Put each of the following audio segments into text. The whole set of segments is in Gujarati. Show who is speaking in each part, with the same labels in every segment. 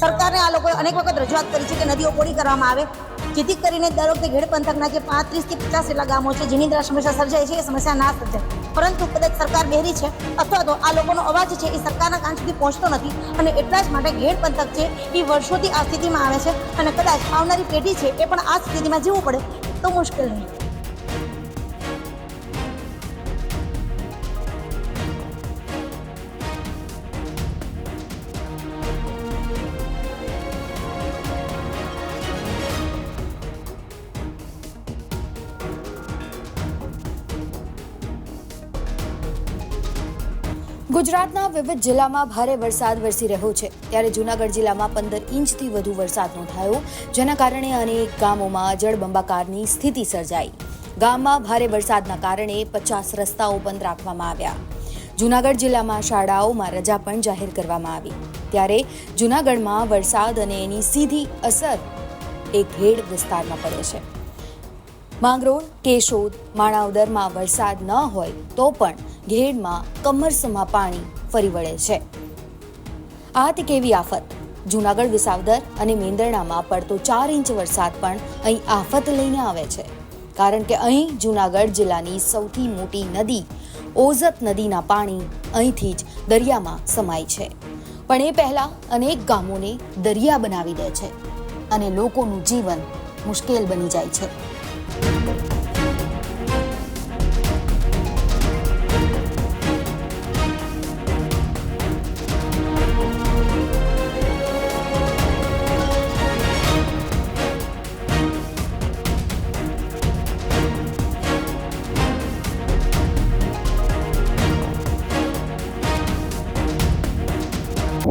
Speaker 1: સરકારને આ લોકોએ અનેક વખત રજૂઆત કરી છે કે નદીઓ પોળી કરવામાં આવે. જેથી કરીને દર વખતે ઘેડ પંથકના જે પાંત્રીસથી પચાસ જેટલા ગામો છે જેની અંદર સમસ્યા સર્જાય છે, એ સમસ્યા ના સર્જાય. પરંતુ કદાચ સરકાર બહેરી છે અથવા તો આ લોકોનો અવાજ છે, એ સરકારના કાન સુધી પહોંચતો નથી અને એટલા જ માટે ઘેડ પંથક છે, એ વર્ષોથી આ સ્થિતિમાં આવે છે અને કદાચ આવનારી પેઢી છે, એ પણ આ સ્થિતિમાં જીવવું પડે તો મુશ્કેલ નહીં.
Speaker 2: ગુજરાતના વિવિધ જિલ્લામાં ભારે વરસાદ વરસી રહ્યો છે. ત્યારે જૂનાગઢ જિલ્લામાં પંદર ઇંચથી વધુ વરસાદ નોંધાયો, જેના કારણે અનેક ગામોમાં જળબંબાકારની સ્થિતિ સર્જાઈ. ગામમાં ભારે વરસાદના કારણે પચાસ રસ્તાઓ બંધ રાખવામાં આવ્યા. જૂનાગઢ જિલ્લામાં શાળાઓમાં રજા પણ જાહેર કરવામાં આવી. ત્યારે જૂનાગઢમાં વરસાદ અને એની સીધી અસર એ ઘેડ વિસ્તારમાં પડે છે. માંગરોળ, કેશોદ, માણાવદરમાં વરસાદ ન હોય તો પણ ઘેડમાં કમરસમાં પાણી ફરી વળે છે. આ તે કેવી આફત? જૂનાગઢ વિસાવદર અને મેંદરણામાં પડતો ચાર ઇંચ વરસાદ પણ અહીં આફત લઈને આવે છે. કારણ કે અહીં જૂનાગઢ જિલ્લાની સૌથી મોટી નદી, ઓઝત નદીના પાણી અહીંથી જ દરિયામાં સમાય છે. પણ એ પહેલા અનેક ગામોને દરિયા બનાવી દે છે અને લોકોનું જીવન મુશ્કેલ બની જાય છે.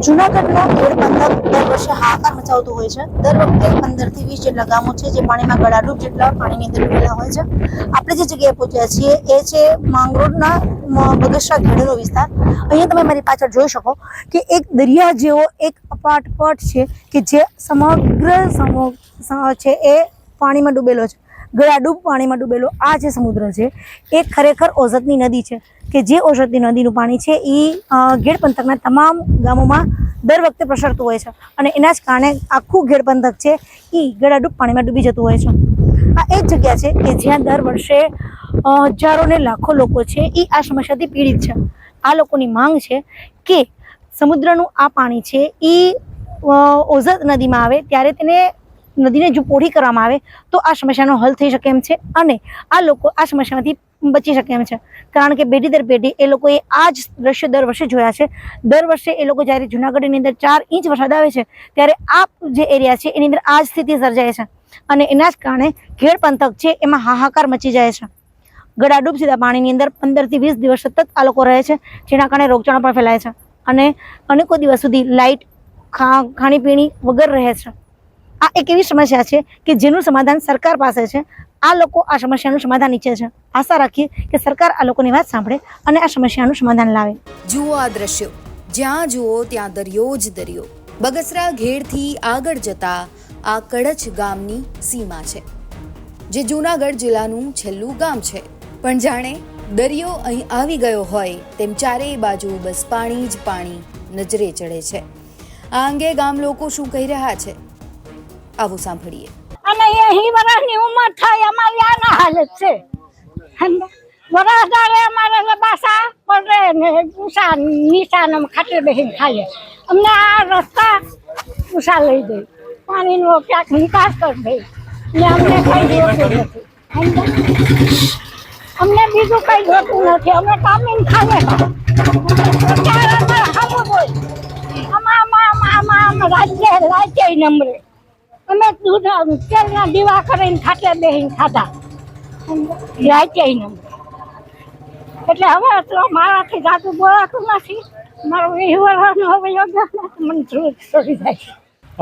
Speaker 1: જૂનાગઢનો ખેડ પંથક દર વર્ષે હાહાકાર મચાવતું હોય છે. દર વખતે પંદરથી વીસ જેટલા ગામો છે, જે પાણીમાં ગળાડૂબ જેટલા પાણીની અંદર ડૂબેલા હોય છે. આપણે જે જગ્યાએ પહોંચ્યા છીએ એ છે માંગરોળના બગસરા ઘેડનો વિસ્તાર. અહીંયા તમે મારી પાછળ જોઈ શકો કે એક દરિયા જેવો એક અપાટ પટ છે કે જે સમગ્ર સમો છે એ પાણીમાં ડૂબેલો છે. ગળાડૂબ પાણીમાં ડૂબેલો. આ જે સમુદ્ર છે, એ ખરેખર ઓઝતની નદી છે. કે જે ઓઝતની નદીનું પાણી છે એ ગેડ પંથકના તમામ ગામોમાં દર વખતે પ્રસરતું હોય છે. અને એના જ કારણે આખું ગેડ પંથક છે એ ગળાડૂબ પાણીમાં ડૂબી જતું હોય છે. આ એ જગ્યા છે કે જ્યાં દર વર્ષે હજારો ને લાખો લોકો છે એ આ સમસ્યાથી પીડિત છે. આ લોકોની માંગ છે કે સમુદ્રનું આ પાણી છે એ ઓઝત નદીમાં આવે, ત્યારે તેને નદીને જો પોઢી કરવામાં આવે, તો આ સમસ્યાનો હલ થઈ શકે એમ છે અને આ લોકો આ સમસ્યામાંથી બચી શકે એમ છે. કારણ કે પેઢી દર પેઢી એ લોકોએ આ જ દ્રશ્ય દર વર્ષે જોયા છે. દર વર્ષે એ લોકો જ્યારે જુનાગઢની અંદર ચાર ઇંચ વરસાદ આવે છે, ત્યારે આ જે એરિયા છે, એની અંદર આ જ સ્થિતિ સર્જાય છે. અને એના જ કારણે ઘેડ પંથક છે, એમાં હાહાકાર મચી જાય છે. ગળાડૂબ સીધા પાણીની અંદર પંદરથી વીસ દિવસ સતત આ લોકો રહે છે, જેના કારણે રોગચાળો પણ ફેલાય છે. અને અનેકો દિવસ સુધી લાઇટ ખા, ખાણીપીણી વગર રહે છે. આ એક એવી સમસ્યા છે કે જેનું સમાધાન સરકાર પાસે છે. આ લોકો આ સમસ્યાનું સમાધાન ઈચ્છે છે. આશા રાખીએ કે સરકાર આ લોકોની વાત સાંભળે અને આ સમસ્યાનું સમાધાન લાવે.
Speaker 2: જુઓ આ દ્રશ્યો. જ્યાં જુઓ ત્યાં દરિયો જ દરિયો. બગસરા ઘેડથી આગળ જતા આ કડચ ગામની સીમા છે. જે જૂનાગઢ જિલ્લાનું છેલ્લું ગામ છે. પણ જાણે દરિયો અહીં આવી ગયો હોય તેમ ચારેય બાજુ બસ પાણી જ પાણી નજરે ચડે છે. આ અંગે ગામ લોકો શું કહી રહ્યા છે? આવું સાંભળીએ.
Speaker 3: અને એહી વર્ષની ઉંમર થાય, અમારી આના હાલત છે. વરસ દાડે અમારે બાસા પડે ને ઉષા નિશાન ખાટે બેસીને ખાઈએ. અમને આ રસ્તા ઉષા લઈ દે પાણીનો ક્યાંક નિકાસ કરી દે ને અમને કઈ જોતું નથી. અમને બીજું કઈ જોતું નથી. અમે કામીને ખાઈએ. રાજ્ય રાજ્ય નમરે. અમે દૂધ તેલના દીવા કરીને ખાટલે બેહીને રાજ્ય નમરે એટલે હવે તો મારાથી જાતું બોલાતું નથી. મારો વિહવરનો હવે યોગ્ય મને છોડી જાય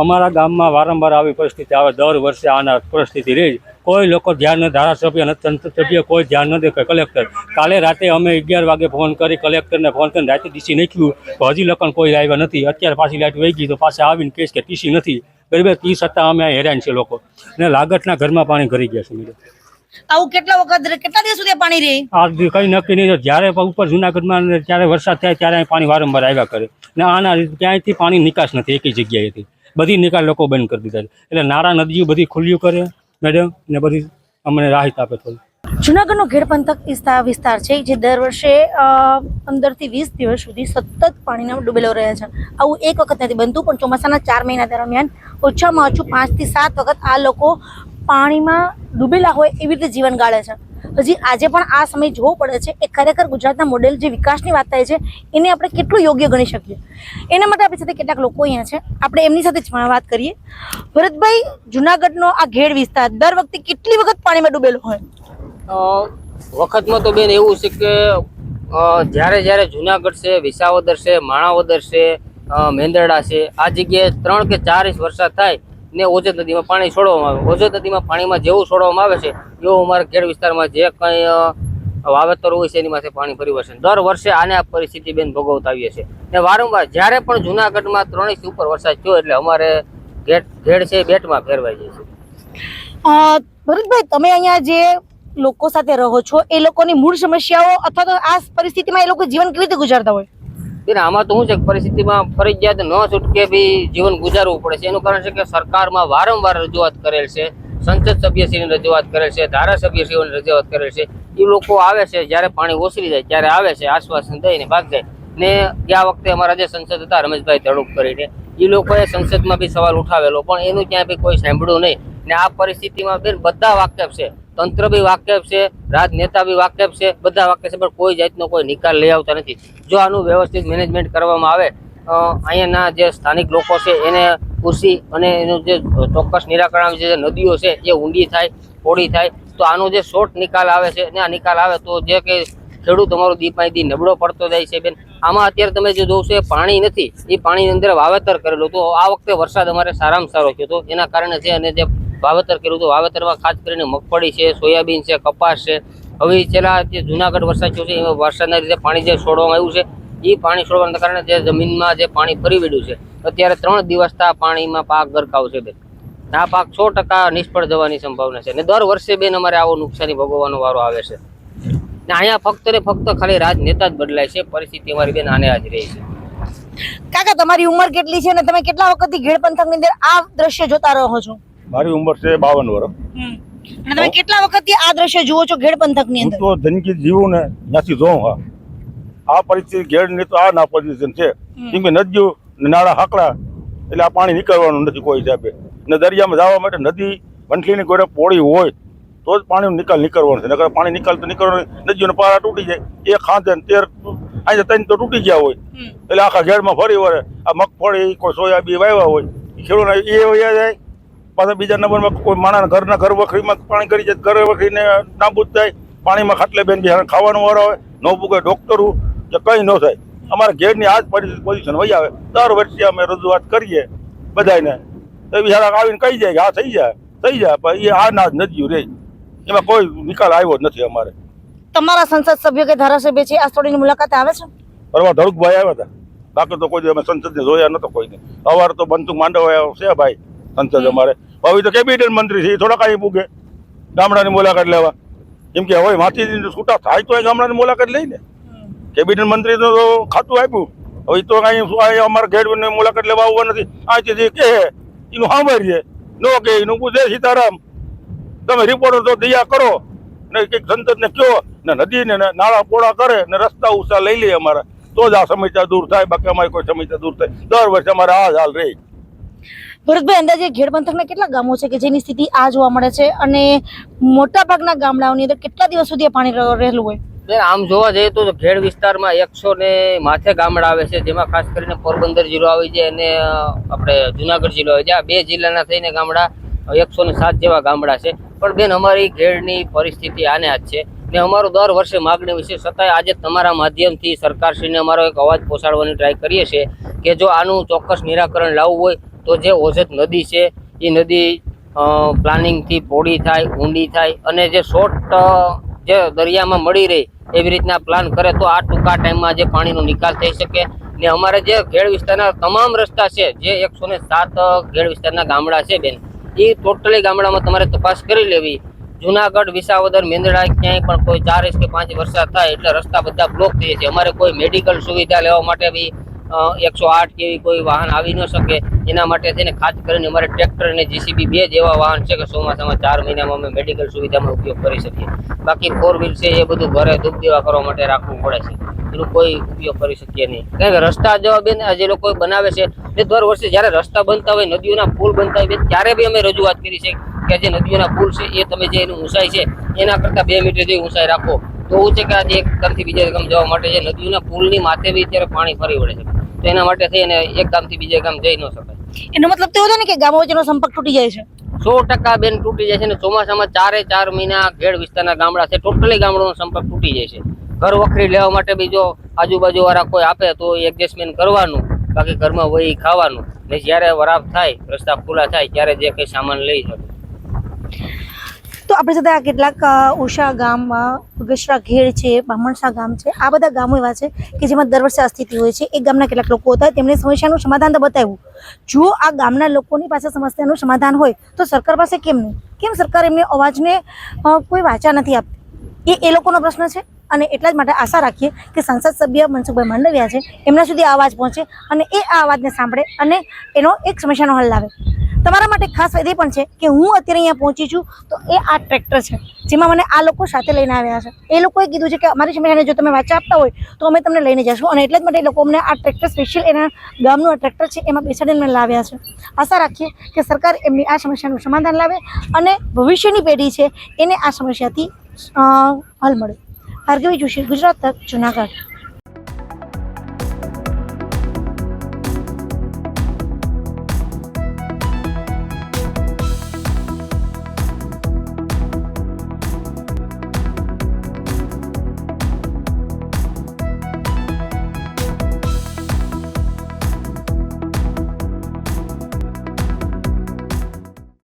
Speaker 4: અમારા ગામમાં વારંવાર આવી પરિસ્થિતિ આવે, દર વર્ષે આના પરિસ્થિતિ રહી. કોઈ લોકો ધ્યાન ન ધારાસભ્ય અને તંત્ર સભ્ય કોઈ ધ્યાન ન દે કલેક્ટર કાલે રાતે અમે અગિયાર વાગે ફોન કરી કલેક્ટરને ફોન કરીને રાતે ડીસી નાખ્યું. તો હજી લખન કોઈ આવ્યા નથી. અત્યારે પાછી લાઈટ વહી ગઈ તો પાછા આવીને કેસ કે ટીસી નથી. બરાબર તી સત્તા અમે હેરાન છે લોકો. અને લાગતના ઘરમાં પાણી ઘરી ગયા છે મેડમ.
Speaker 1: આવું કેટલા વખત કેટલા દિવસ સુધી પાણી રહે?
Speaker 4: આ દી નક્કી નહીં. જ્યારે ઉપર જુનાગઢમાં વરસાદ થાય ત્યારે પાણી વારંવાર આવ્યા કરે. ને આના ક્યાંયથી પાણી નિકાસ નથી. એકેય જગ્યાએથી. બધી નિકાલ લોકો બંધ કરી દીધા એટલે નારા નદીઓ બધી ખુલ્લી કરે. મેડમ ને બધી અમને રાહત આપે થોડી.
Speaker 1: જુનાગઢનો ઘેડ પંથક વિસ્તાર છે જે દર વર્ષે પંદરથી વીસ દિવસ સુધી સતત પાણીમાં ડૂબેલો રહે છે. આવું એક વખત નથી બનતું, પણ ચોમાસાના ચાર મહિના દરમિયાન ઓછામાં ઓછું પાંચથી સાત વખત આ લોકો પાણીમાં ડૂબેલા હોય એવી રીતે જીવન ગાળે છે. હજી આજે પણ આ સમય જોવો પડે છે એ ખરેખર ગુજરાતના મોડેલ જે વિકાસની વાત થાય છે, એને આપણે કેટલું યોગ્ય ગણી શકીએ? એના માટે આપણી સાથે કેટલાક લોકો અહીંયા છે. આપણે એમની સાથે જ વાત કરીએ. ભરતભાઈ, જુનાગઢનો આ ઘેડ વિસ્તાર, દર વખતે કેટલી વખત પાણીમાં ડૂબેલો હોય?
Speaker 5: વખતમાં તો બેન એવું છે કે જ્યારે જ્યારે જુનાગઢ છે, વિસાવદર છે, માણાવદર છે મેંદરડા છે, આ જગ્યાએ ત્રણ કે ચાર ઇંચ વરસાદ થાય ને ઓજત નદીમાં પાણી છોડવામાં આવે. ઓજત નદીમાં પાણીમાં જેવું છોડવામાં આવે છે, એવું અમારા ખેડ વિસ્તારમાં જે કંઈ વાવેતર હોય છે, એની માથે પાણી પરિવર્તન દર વર્ષે આને આ પરિસ્થિતિ બેન ભોગવતા આવીએ છીએ. ને વારંવાર, જ્યારે પણ જુનાગઢમાં ત્રણેય ઇંચ ઉપર વરસાદ થયો એટલે અમારે ઘેડ ઘેડ છે, બેટમાં ફેરવાઈ જાય છે
Speaker 1: ભરતભાઈ, તમે અહીંયા જે લોકો સાથે રહો છો, એ લોકોની મૂળ સમસ્યાઓ અથવા તો આ પરિસ્થિતિમાં એ લોકો જીવન કેવી રીતે ગુજારતા હોય?
Speaker 5: બેન, આમાં તો શું છે પરિસ્થિતિમાં ફરજિયાત ન છૂટકે બી જીવન ગુજારવું પડે છે. એનું કારણ છે કે સરકારમાં વારંવાર રજૂઆત કરેલ છે, સંસદ સભ્યશ્રીની રજૂઆત કરેલ છે, ધારાસભ્યશ્રીઓની રજૂઆત કરેલ છે. એ લોકો આવે છે જ્યારે પાણી ઓસરી જાય, ત્યારે આવે છે, આશ્વાસન દઈને ભાગ જાય. ને ગયા વખતે અમારા જે સંસદ હતા, રમેશભાઈ ધડુક કરીને એ લોકોએ સંસદમાં બી સવાલ ઉઠાવેલો, પણ એનું ત્યાં બી કોઈ સાંભળ્યું નહીં. ને આ પરિસ્થિતિમાં બેન, બધા વાકેફ છે. તંત્ર બી વાકેફ છે, રાજનેતા બી વાકેફ છે, બધા વાકેફ છે, પણ કોઈ જાતનો કોઈ નિકાલ લઈ આવતા નથી. જો આનું વ્યવસ્થિત મેનેજમેન્ટ કરવામાં આવે અહીંયાના જે સ્થાનિક લોકો છે, એને કૃષિ અને એનું જે ચોક્કસ નિરાકરણ જે નદીઓ છે, એ ઊંડી થાય પોળી થાય, તો આનો જે શોર્ટ નિકાલ આવે છે અને આ નિકાલ આવે તો જે કે ખેડૂત અમારો દીપાઈથી નબળો પડતો જાય છે, બેન. આમાં અત્યારે તમે જે જોશો એ પાણી નથી, એ પાણીની અંદર વાવેતર કરેલું તો આ વખતે વરસાદ અમારે સારામાં સારો થયો હતો. એના કારણે છે, અને જે વાવેતર કર્યું હતું. વાવેતરમાં ખાસ કરીને મગફળી છે, સોયાબીન છે, કપાસ છે. હવે છેલ્લા જે જુનાગઢ વરસાદ થયો છે, એમાં વરસાદના લીધે પાણી જે છોડવામાં આવ્યું છે એ પાણી છોડવાના કારણે જે જમીનમાં જે પાણી ફરી વળ્યું છે, અત્યારે ત્રણ દિવસથી પાણીમાં પાક ગરકાવ છે બેન. આ પાક સો ટકા નિષ્ફળ જવાની સંભાવના છે. અને દર વર્ષે બેન અમારે આવો નુકસાની ભોગવવાનો વારો આવે છે. ને અહીંયા ફક્ત ને ફક્ત ખાલી રાજનેતા જ બદલાય છે. પરિસ્થિતિ અમારી બેન આને આજ રહી છે.
Speaker 1: કાકા, તમારી ઉંમર કેટલી છે અને તમે કેટલા વખતથી ઘેડ પંથકની અંદર આ દ્રશ્ય જોતા રહો છો?
Speaker 6: મારી ઉંમર છે બાવન વર્ષ
Speaker 1: અને તમે કેટલા વખતથી આ દ્રશ્ય જુઓ છો ઘેડ પંથકની અંદર?
Speaker 6: તો જિંદગી જીવું ને ત્યાંથી જોઉં હા. આ પરિસ્થિતિ ઘેડની તો આ ના પોઝિશન છે કેમ કે નદીઓ ને નાળા હાકડા એટલે આ પાણી નીકળવાનું નથી કોઈ હિસાબે. ને દરિયામાં જવા માટે નદી વંટલીની કોઈ પોળી હોય તો જ પાણીનો નિકાલ નીકળવાનો છે. નકર પાણી નિકાલ તો નીકળવાનો નદીઓ નદીઓના પારા તૂટી જાય. એ ખાંધે તેર અહીંયા ત્રણ તો તૂટી ગયા હોય. એટલે આખા ઘેડમાં ફરી વળે. આ મગફળી કોઈ સોયાબી વાવ્યા હોય. ખેડૂતને એ વયા જાય. પાછા બીજા નંબરમાં કોઈ માણસ ઘરના ઘર વખરીમાં પાણી કરી જાય ઘર વખરીને નાબૂદ થાય પાણીમાં ખાટલે બેન બી ખાવાનું વાળો હોય ન ભૂગે ડોક્ટરું કે કંઈ ન થાય. અમારા ઘેરની આ જ પોઝિશન વહી આવે. દર વર્ષે અમે રજૂઆત કરીએ બધાને તો બિહારા આવીને કહી જાય કે હા થઈ જાય થઈ જાય પણ એ આ ના જ નદીઓ રહી. એમાં કોઈ નિકાલ આવ્યો જ નથી અમારે.
Speaker 1: તમારા સંસદ સભ્ય કે ધારાસભ્ય છે આ સ્થળની મુલાકાતે આવે છે?
Speaker 6: પરવા ધડુકભાઈ આવ્યા હતા. બાકી તો કોઈ અમે સંસદને જોયા નતો કોઈને અવાર તો બંતુક માંડવ છે ભાઈ સંસદ અમારે. હવે તો કેબિનેટ મંત્રી છે, એ થોડા કાંઈ પૂગે. ગામડાની મુલાકાત લેવા. કેમ કે હવે માથી છૂટા થાય તો એ ગામડાની મુલાકાત લઈને કેબિનેટ મંત્રી તો ખાતું આપ્યું. હવે તો કાંઈ અમારા ઘેર મુલાકાત લેવા આવવા નથી. અહીંથી જે કહે, એનું સાંભળીએ. નો કે એનું પૂછે સીતારામ, તમે રિપોર્ટર તો દયા કરો. ને કંઈક સંતતને કયો ને નદીને ને નાળા પોળા કરે, ને રસ્તા ઉષા લઈ લે અમારા. તો જ આ સમસ્યા દૂર થાય. બાકી અમારી કોઈ સમસ્યા દૂર થાય. દર વર્ષે અમારે આ હાલ રહે.
Speaker 1: ભરતભાઈ, અંદાજે ઘેડ પંથકના કેટલા ગામો છે કે જેની સ્થિતિ આ જોવા મળે છે? અને મોટા ભાગના ગામડાઓની અંદર કેટલા દિવસ સુધી પાણી રહેલું હોય?
Speaker 5: આમ જોવા જઈએ તો ખેડ વિસ્તારમાં એકસો ને માથે ગામડા આવે છે, જેમાં ખાસ કરીને પોરબંદર જિલ્લો આવી જાય અને આપણે જુનાગઢ જિલ્લો આવી જાય. આ બે જિલ્લાના થઈને ગામડા એકસો ને સાત જેવા ગામડા છે. પણ બેન, અમારી ઘેડની પરિસ્થિતિ આને આજ છે ને અમારું દર વર્ષે માગણી વિશે છતાંય આજે તમારા માધ્યમથી સરકારશ્રીને અમારો એક અવાજ પહોંચાડવાની ટ્રાય કરીએ છીએ કે જો આનું ચોક્કસ નિરાકરણ લાવવું હોય તો જે ઓઝત નદી છે એ નદી પ્લાનિંગથી પોળી થાય, ઊંડી થાય અને જે શોર્ટ જે દરિયામાં મળી રહે એવી રીતના પ્લાન કરે તો આ ટૂંકા ટાઈમમાં જે પાણીનો નિકાલ થઈ શકે. ને અમારે જે ખેડ વિસ્તારના તમામ રસ્તા છે, જે એકસો ને સાત ખેડ વિસ્તારના ગામડા છે બેન એ ટોટલી ગામડામાં તમારે તપાસ કરી લેવી. જુનાગઢ, વિસાવદર, મેંદડા ક્યાંય પણ કોઈ ચાર ઇંચ કે પાંચ વરસાદ થાય એટલે રસ્તા બધા બ્લોક થઈ છે. અમારે કોઈ મેડિકલ સુવિધા લેવા માટે બી એકસો આઠ એવી કોઈ વાહન આવી ન શકે. એના માટે થઈને ખાસ કરીને અમારે ટ્રેક્ટર અને જીસીબી બે જેવા વાહન છે કે ચોમાસામાં ચાર મહિનામાં અમે મેડિકલ સુવિધામાં ઉપયોગ કરી શકીએ. બાકી ફોર વ્હીલ છે એ બધું ઘરે ધૂપ દેવા કરવા માટે રાખવું પડે છે. એનો કોઈ ઉપયોગ કરી શકીએ નહીં. કારણ કે રસ્તા જેવા બેન જે લોકો બનાવે છે, એ દર વર્ષે જ્યારે રસ્તા બનતા હોય, નદીઓના પુલ બનતા હોય ત્યારે બી અમે રજૂઆત કરી છે કે જે નદીઓના પુલ છે, એ તમે જે એની ઊંચાઈ છે, એના કરતાં બે મીટર જેવી ઊંચાઈ રાખો. તો એવું છે કે આજે એક ગામથી બીજા ગામ જવા માટે જે નદીઓના પુલની માથે બી અત્યારે પાણી ફરી વળે છે. તો એના માટે થઈ અને એક ગામથી બીજા ગામ જઈ ન શકાય.
Speaker 1: એનો મતલબ તો એવો છે ને કે ગામો વચ્ચેનો સંપર્ક તૂટી જાય છે.
Speaker 5: સો ટકા બેન તૂટી જાય છે ને ચોમાસામાં ચારે ચાર મહિના ઘેડ વિસ્તારના ગામડા છે ટોટલી ગામડાનો સંપર્ક તૂટી જાય છે. ઘર વખરી લેવા માટે બી જો આજુબાજુ વાળા કોઈ આપે તો એડજસ્ટમેન્ટ કરવાનું બાકી ઘરમાં વહી ખાવાનું. ને જ્યારે વરાપ થાય રસ્તા ખુલ્લા થાય ત્યારે જે કંઈ સામાન લઈ શકે.
Speaker 1: તો આપણી સાથે આ કેટલાક ઉષા ગામ અ, ઘેડ છે બામણસા ગામ છે. આ બધા ગામો એવા છે કે જેમાં દર વર્ષે અસ્થિતિ હોય છે. એક ગામના કેટલાક લોકો હતા. તેમણે સમસ્યાનું સમાધાન તો બતાવ્યું. જો આ ગામના લોકોની પાસે સમસ્યાનું સમાધાન હોય તો સરકાર પાસે કેમ નહીં? કેમ સરકાર એમને અવાજને કોઈ વાચા નથી આપતી? એ એ લોકોનો પ્રશ્ન છે. અને એટલા જ માટે આશા રાખીએ કે સંસદ સભ્ય મનસુખભાઈ માંડવિયા છે. એમના સુધી આ અવાજ પહોંચે અને એ આ અવાજને સાંભળે અને એનો એક સમસ્યાનો હલ લાવે. તમારા માટે ખાસ એ પણ છે કે હું અત્યારે અહીંયા પહોંચી છું તો એ આ ટ્રેક્ટર છે, જેમાં મને આ લોકો સાથે લઈને આવ્યા છે. એ લોકોએ કીધું છે કે અમારી સમસ્યાને જો તમે વાંચા આપતા હોય તો અમે તમને લઈને જશું અને એટલે જ માટે એ લોકો અમને આ ટ્રેક્ટર સ્પેશિયલ એના ગામનું આ ટ્રેક્ટર છે એમાં બેસાડીને લાવ્યા છે. આશા રાખીએ કે સરકાર એમની આ સમસ્યાનું સમાધાન લાવે અને ભવિષ્યની પેઢી છે એને આ સમસ્યાથી હલ મળે. ભાર્ગવી જોશી, ગુજરાત તક, જુનાગઢ.